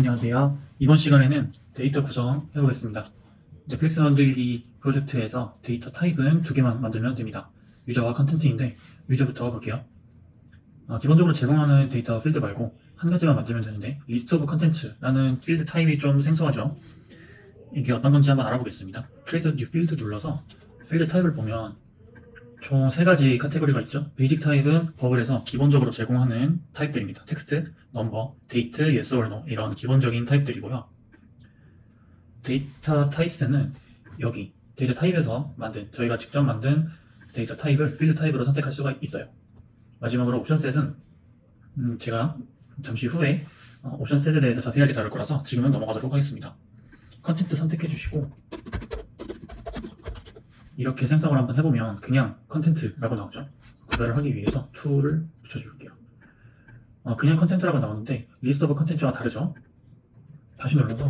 안녕하세요. 이번 시간에는 데이터 구성 해보겠습니다. 넷플릭스 만들기 프로젝트에서 데이터 타입은 두 개만 만들면 됩니다. 유저와 컨텐츠인데 유저부터 볼게요. 어, 기본적으로 제공하는 데이터 필드 말고 한 가지만 만들면 되는데 리스트 오브 컨텐츠라는 필드 타입이 좀 생소하죠. 이게 어떤 건지 한번 알아보겠습니다. Create New Field 눌러서 필드 타입을 보면 총 세 가지 카테고리가 있죠. 베이직 타입은 버블에서 기본적으로 제공하는 타입들입니다. 텍스트, 넘버, 데이트, yes or no 이런 기본적인 타입들이고요. 데이터 타입스는 여기 데이터 타입에서 만든 저희가 직접 만든 데이터 타입을 필드 타입으로 선택할 수가 있어요. 마지막으로 옵션 셋은 음, 제가 잠시 후에 어, 옵션 셋에 대해서 자세하게 다룰 거라서 지금은 넘어가도록 하겠습니다. 컨텐트 선택해 주시고 이렇게 생성을 한번 해보면 그냥 컨텐트라고 나오죠. 구별을 하기 위해서 툴을 붙여줄게요. 어, 그냥 컨텐트라고 나오는데 리스트 오브 컨텐츠와 다르죠. 다시 눌러서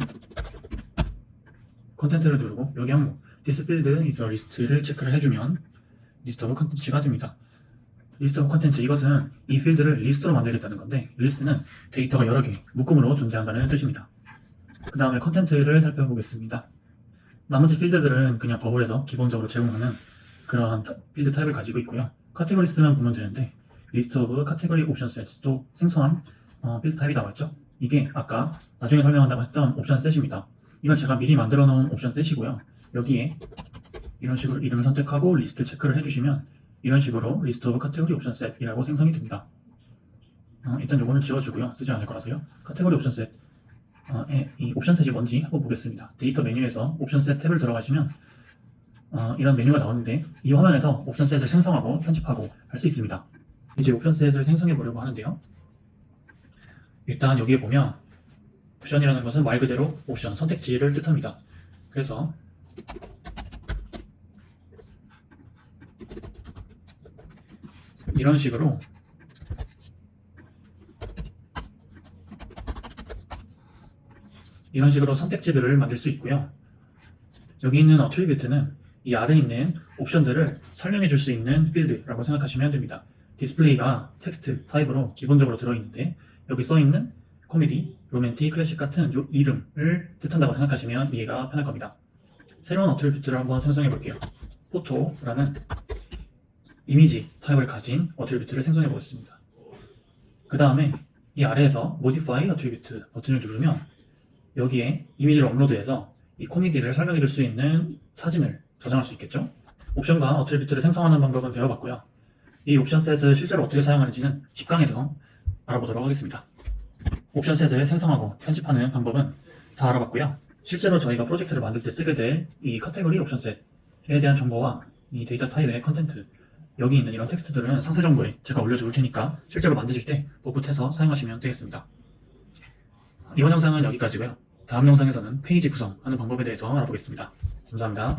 컨텐트를 누르고 여기 항목 this field is a list를 체크를 해주면 리스트 오브 컨텐츠가 됩니다. 리스트 오브 컨텐츠 이것은 이 필드를 리스트로 만들겠다는 건데 리스트는 데이터가 여러 개 묶음으로 존재한다는 뜻입니다. 그 다음에 컨텐트를 살펴보겠습니다. 나머지 필드들은 그냥 버블에서 기본적으로 제공하는 타- 필드 타입을 가지고 있고요. 카테고리스만 보면 되는데 리스트 오브 카테고리 옵션 셋도 생성한 어, 필드 타입이 나왔죠. 이게 아까 나중에 설명한다고 했던 옵션 셋입니다. 이건 제가 미리 만들어 놓은 옵션 셋이고요. 여기에 이런 식으로 이름을 선택하고 리스트 체크를 해주시면 이런 식으로 리스트 오브 카테고리 옵션 셋이라고 생성이 됩니다. 어, 일단 요거는 지워주고요. 쓰지 않을 거라서요. 카테고리 옵션 셋 어, 에, 이 옵션 셋이 뭔지 한번 보겠습니다. 데이터 메뉴에서 옵션 셋 탭을 들어가시면 어, 이런 메뉴가 나오는데 이 화면에서 옵션 셋을 생성하고 편집하고 할 수 있습니다. 이제 옵션 셋을 생성해 보려고 하는데요. 일단 여기에 보면 옵션이라는 것은 말 그대로 옵션 선택지를 뜻합니다. 그래서 이런 식으로 이런 식으로 선택지들을 만들 수 있고요. 여기 있는 어트리뷰트는 이 아래에 있는 옵션들을 설명해 줄 수 있는 필드라고 생각하시면 됩니다. 디스플레이가 텍스트 타입으로 기본적으로 들어있는데 여기 써있는 코미디, 로맨틱, 클래식 같은 요 이름을 뜻한다고 생각하시면 이해가 편할 겁니다. 새로운 어트리뷰트를 한번 생성해 볼게요. 포토라는 이미지 타입을 가진 어트리뷰트를 생성해 보겠습니다. 그 다음에 이 아래에서 Modify Attribute 버튼을 누르면 여기에 이미지를 업로드해서 이 코미디를 설명해 줄 수 있는 사진을 저장할 수 있겠죠? 옵션과 어트리뷰트를 생성하는 방법은 배워봤고요. 이 옵션 셋을 실제로 어떻게 사용하는지는 10강에서 알아보도록 하겠습니다. 옵션 셋을 생성하고 편집하는 방법은 다 알아봤고요. 실제로 저희가 프로젝트를 만들 때 쓰게 될 이 카테고리 옵션 셋에 대한 정보와 이 데이터 타입의 컨텐트 여기 있는 이런 텍스트들은 상세 정보에 제가 올려줄 테니까 실제로 만드실 때 복붙해서 사용하시면 되겠습니다. 이번 영상은 여기까지고요. 다음 영상에서는 페이지 구성하는 방법에 대해서 알아보겠습니다. 감사합니다.